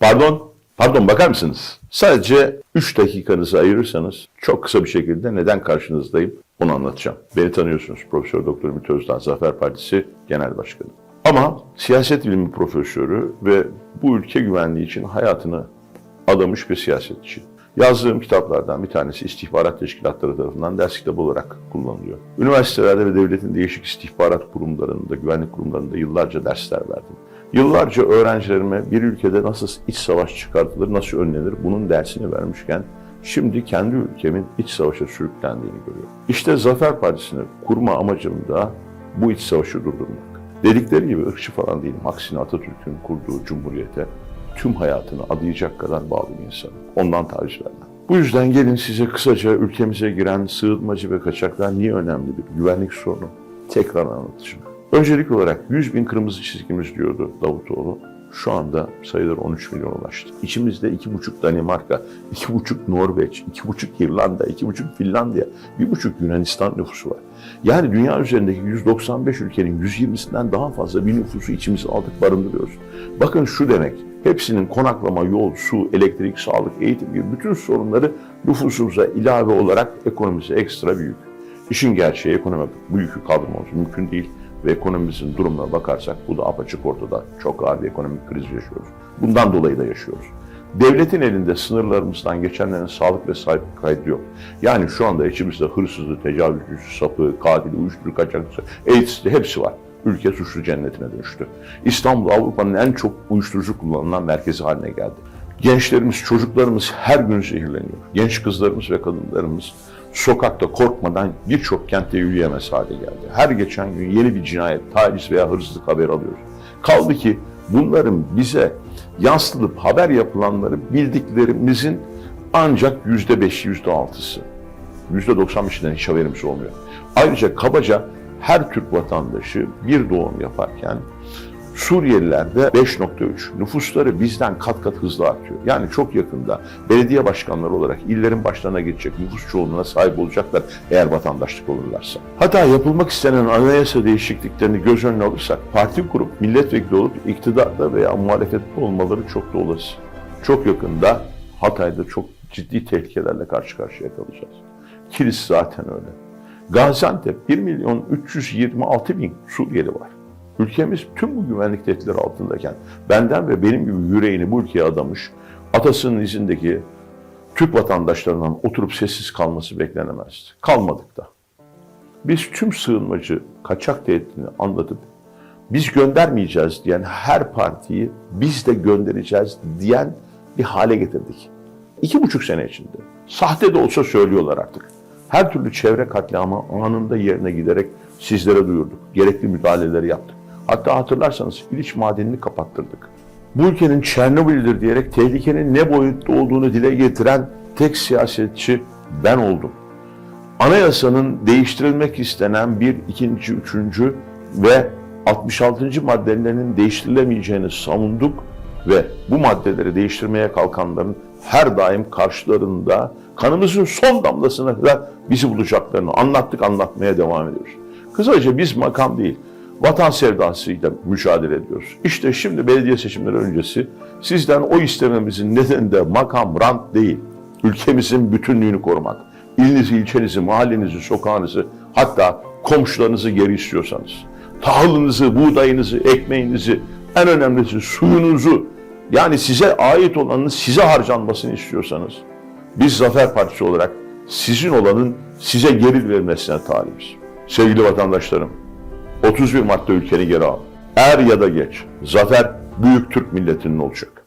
Pardon, pardon bakar mısınız? Sadece 3 dakikanızı ayırırsanız çok kısa bir şekilde neden karşınızdayım onu anlatacağım. Beni tanıyorsunuz. Profesör Doktor Ümit Özdağ, Zafer Partisi Genel Başkanı. Ama siyaset bilimi profesörü ve bu ülke güvenliği için hayatını adamış bir siyasetçi. Yazdığım kitaplardan bir tanesi istihbarat teşkilatları tarafından ders kitabı olarak kullanılıyor. Üniversitelerde ve devletin değişik istihbarat kurumlarında, güvenlik kurumlarında yıllarca dersler verdim. Yıllarca öğrencilerime bir ülkede nasıl iç savaş çıkartılır, nasıl önlenir bunun dersini vermişken şimdi kendi ülkemin iç savaşa sürüklendiğini görüyorum. İşte Zafer Partisi'ni kurma amacım da bu iç savaşı durdurmak. Dedikleri gibi ırkçı falan değilim. Aksine Atatürk'ün kurduğu cumhuriyete tüm hayatını adayacak kadar bağlı bir insanım. Ondan taviz vermem. Bu yüzden gelin size kısaca ülkemize giren sığınmacı ve kaçaklar niye önemli bir güvenlik sorunu tekrar anlatacağım. Öncelik olarak 100 bin kırmızı çizgimiz diyordu Davutoğlu. Şu anda sayılar 13 milyon ulaştı. İçimizde 2,5 Danimarka, 2,5 Norveç, 2,5 İrlanda, 2,5 Finlandiya, 1,5 Yunanistan nüfusu var. Yani dünya üzerindeki 195 ülkenin 120'sinden daha fazla bir nüfusu içimize aldık barındırıyoruz. Bakın şu demek, hepsinin konaklama, yol, su, elektrik, sağlık, eğitim gibi bütün sorunları nüfusumuza ilave olarak ekonomimize ekstra büyük. İşin gerçeği ekonomi bu yükü kaldırmamız mümkün değil ve ekonomimizin durumuna bakarsak bu da apaçık ortada. Çok ağır bir ekonomik kriz yaşıyoruz. Bundan dolayı da yaşıyoruz. Devletin elinde sınırlarımızdan geçenlerin sağlık ve sahip kaydı yok. Yani şu anda içimizde hırsızı, tecavüzcüsü, sapı, katili, uyuşturucu kaçakçısı, AIDS'li hepsi var. Ülke suçlu cennetine dönüştü. İstanbul Avrupa'nın en çok uyuşturucu kullanılan merkezi haline geldi. Gençlerimiz, çocuklarımız her gün zehirleniyor. Genç kızlarımız ve kadınlarımız sokakta korkmadan birçok kentte yürüyemez hale geldi. Her geçen gün yeni bir cinayet, taciz veya hırsızlık haberi alıyoruz. Kaldı ki bunların bize yansıtılıp haber yapılanları bildiklerimizin ancak yüzde beşi, yüzde altısı. Yüzde doksan beşinden hiç haberimiz olmuyor. Ayrıca kabaca her Türk vatandaşı bir doğum yaparken Suriyelilerde 5.3 nüfusları bizden kat kat hızlı artıyor. Yani çok yakında belediye başkanları olarak illerin başlarına geçecek nüfus çoğunluğuna sahip olacaklar eğer vatandaşlık olurlarsa. Hatta yapılmak istenen anayasa değişikliklerini göz önüne alırsak parti kurup milletvekili olup iktidarda veya muhalefette olmaları çok da olası. Çok yakında Hatay'da çok ciddi tehlikelerle karşı karşıya kalacağız. Kilis zaten öyle. Gaziantep 1 milyon 326 bin Suriyeli var. Ülkemiz tüm bu güvenlik tehditleri altındayken benden ve benim gibi yüreğini bu ülkeye adamış, atasının izindeki Türk vatandaşlarından oturup sessiz kalması beklenemezdi. Kalmadık da. Biz tüm sığınmacı kaçak tehditini anlatıp biz göndermeyeceğiz diyen her partiyi biz de göndereceğiz diyen bir hale getirdik. İki buçuk sene içinde. Sahte de olsa söylüyorlar artık. Her türlü çevre katliamı anında yerine giderek sizlere duyurduk. Gerekli müdahaleleri yaptık. Hatta hatırlarsanız İliç madenini kapattırdık. Bu ülkenin Çernobil'dir diyerek tehlikenin ne boyutta olduğunu dile getiren tek siyasetçi ben oldum. Anayasanın değiştirilmek istenen bir, ikinci, üçüncü ve 66. maddelerinin değiştirilemeyeceğini savunduk ve bu maddeleri değiştirmeye kalkanların her daim karşılarında kanımızın son damlasına kadar bizi bulacaklarını anlattık anlatmaya devam ediyoruz. Kısaca biz makam değil, vatan sevdasıyla mücadele ediyoruz. İşte şimdi belediye seçimleri öncesi sizden o istememizin nedeni de makam, rant değil. Ülkemizin bütünlüğünü korumak. İlinizi, ilçenizi, mahallenizi, sokağınızı hatta komşularınızı geri istiyorsanız. Tahılınızı, buğdayınızı, ekmeğinizi, en önemlisi suyunuzu yani size ait olanın size harcanmasını istiyorsanız biz Zafer Partisi olarak sizin olanın size geri verilmesine talibiz. Sevgili vatandaşlarım, 31 Mart'ta ülkeni geri al. Er ya da geç, zafer büyük Türk milletinin olacak.